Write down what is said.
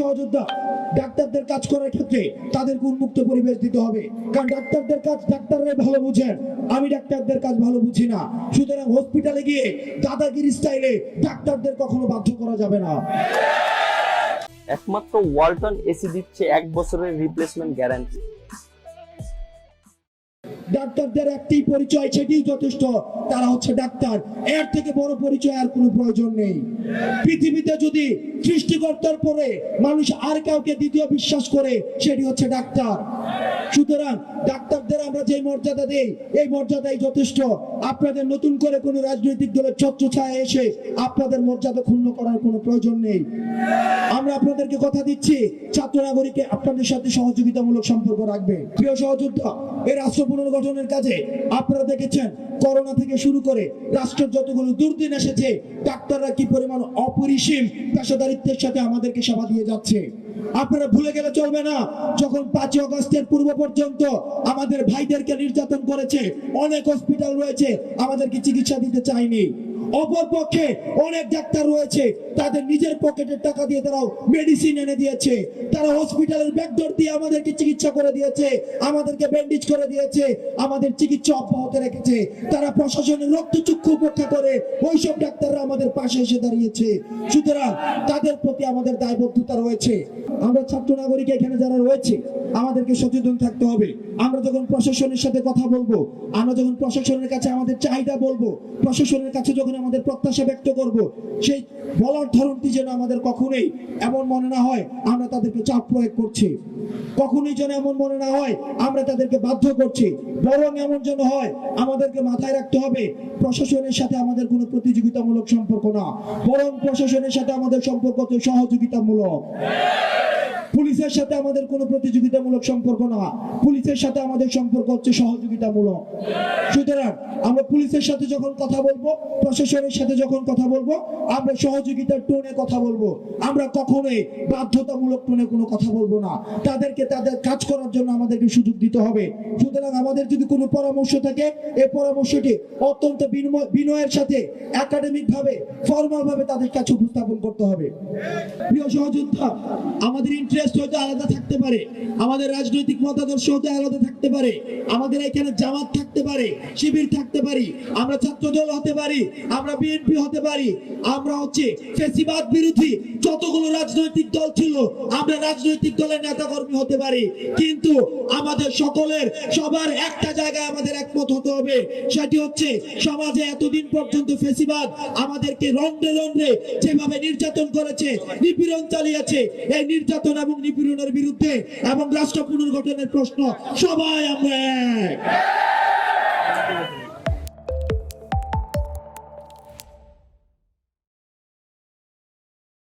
সহযোদ্ধা, ডাক্তারদের কাজ করার ক্ষেত্রে তাদেরকে উন্মুক্ত পরিবেশ দিতে হবে। কারণ ডাক্তারদের কাজ ডাক্তাররাই ভালো বুঝেন, আমি ডাক্তারদের কাজ ভালো বুঝি না। সুতরাং হসপিটালে গিয়ে দাদাগিরি স্টাইলে ডাক্তারদের কখনো বাধ্য করা যাবে না। একমাত্র ওয়ালটন এসি দিচ্ছে এক বছরের রিপ্লেসমেন্ট গ্যারান্টি ডাক্তারদের একটি পরিচয় সেটি যথেষ্ট। তারা হচ্ছে ডাক্তার। এর থেকে বড় পরিচয় আর কোনো প্রয়োজন নেই। পৃথিবীতে যদি সৃষ্টিকর্তার পরে মানুষ আর কাউকে দ্বিতীয় বিশ্বাস করে, সেটি হচ্ছে ডাক্তার। সুতরাং ডাক্তারদের আমরা যে মর্যাদা দেই, এই মর্যাদাই যথেষ্ট। আপনাদের নতুন করে কোনো রাজনৈতিক দলের ছত্র ছায়া এসে আপনাদের মর্যাদা ক্ষুণ্ণ করার কোনো প্রয়োজন নেই। আমরা আপনাদেরকে কথা দিচ্ছি, ছাত্র নাগরিকে আপনাদের সাথে সহযোগিতামূলক সম্পর্ক রাখবে। প্রিয় সহযোদ্ধা এই রাষ্ট্র পুনর্গঠনের কাজে আপনারা দেখেছেন, করোনা থেকে শুরু করে রাষ্ট্রের যতগুলো দুর্দিন এসেছে, ডাক্তাররা কি পরিমাণ অপরিসীম পেশাদারিত্বের সাথে আমাদেরকে সেবা দিয়ে যাচ্ছে? আপনারা ভুলে গেলে চলবে না, যখন পাঁচই অগস্টের পূর্ব পর্যন্ত আমাদের ভাইদেরকে নির্যাতন করেছে, অনেক হসপিটাল রয়েছে, আমাদেরকে চিকিৎসা দিতে চায়নি। অপর পক্ষে অনেক ডাক্তার রয়েছে, তাদের নিজের পকেটের টাকা দিয়ে তারাও মেডিসিন এনে দিয়েছে। তারা হসপিটালের ব্যাকডোর দিয়ে আমাদেরকে চিকিৎসা করে দিয়েছে, আমাদেরকে ব্যান্ডেজ করে দিয়েছে, আমাদের চিকিৎসা অব্যাহত রেখেছে। তারা প্রশাসনের রক্তচক্ষু উপেক্ষা করে ওইসব ডাক্তাররা আমাদের পাশে এসে দাঁড়িয়েছে। সুতরাং তাদের প্রতি আমাদের দায়বদ্ধতা রয়েছে। আমরা ছাত্র নাগরিক এখানে যারা রয়েছে আমাদেরকে সচেতন থাকতে হবে। আমরা যখন প্রশাসনের সাথে কথা বলব, আমরা যখন প্রশাসনের কাছে আমাদের চাহিদা বলব, প্রশাসনের কাছে যখন আমাদের প্রত্যাশা ব্যক্ত করব, সেই বলার ধরনটি যেন আমাদের কখনোই এমন মনে না হয়, আমরা তাদেরকে চাপ প্রয়োগ করছি। কখনোই যেন এমন মনে না হয়, আমরা তাদেরকে বাধ্য করছি। বরং এমন যেন হয়, আমাদেরকে মাথায় রাখতে হবে, প্রশাসনের সাথে আমাদের কোনো প্রতিযোগিতামূলক সম্পর্ক না। বরং প্রশাসনের সাথে আমাদের সম্পর্ক হচ্ছে সহযোগিতামূলক। পুলিশের সাথে আমাদের কোনো প্রতিযোগিতামূলক সম্পর্ক না। পুলিশের সাথে আমাদের সম্পর্ক হচ্ছে সহযোগিতামূলক। সুতরাং আমরা পুলিশের সাথে যখন কথা বলব, প্রশাসনের সাথে যখন কথা বলব, আমরা সহযোগিতার টোনে কথা বলব। আমরা কখনোই বাধ্যতামূলক টোনে কোনো কথা বলব না। তাদেরকে তাদের কাজ করার জন্য আমাদেরকে সুযোগ দিতে হবে। সুতরাং আমাদের যদি কোনো পরামর্শ থাকে, এই পরামর্শটি অত্যন্ত বিনয়ের সাথে একাডেমিক ভাবে ফর্মাল ভাবে তাদের কাছে উপস্থাপন করতে হবে। প্রিয় সহযোদ্ধা, আমাদের ইন্টারেস্ট হয়তো আলাদা থাকতে পারে। আমাদের রাজনৈতিক মতাদর্শ হতে আলাদা থাকতে পারে। আমাদের এখানে জামাত থাকতে পারে, শিবির থাকতে পারি, আমরা ছাত্র দল হতে পারি, আমরা বিএনপি হতে পারি, আমরা হচ্ছে ফেসিবাদ বিরোধী যতগুলো রাজনৈতিক দল ছিল, আমরা রাজনৈতিক দলের নেতা কর্মী হতে পারি। কিন্তু আমাদের সকলের সবার একটা জায়গায় আমাদের একমত হতে হবে, সেটি হচ্ছে সমাজে এতদিন পর্যন্ত ফেসিবাদ আমাদেরকে রন্ধ্রে রন্ধ্রে যেভাবে নির্যাতন করেছে, নিপীড়ন চালিয়েছে, এই নির্যাতন এবং নিপীড়নের বিরুদ্ধে এবং রাষ্ট্র পুনর্গঠনের প্রশ্ন সবাই আমরা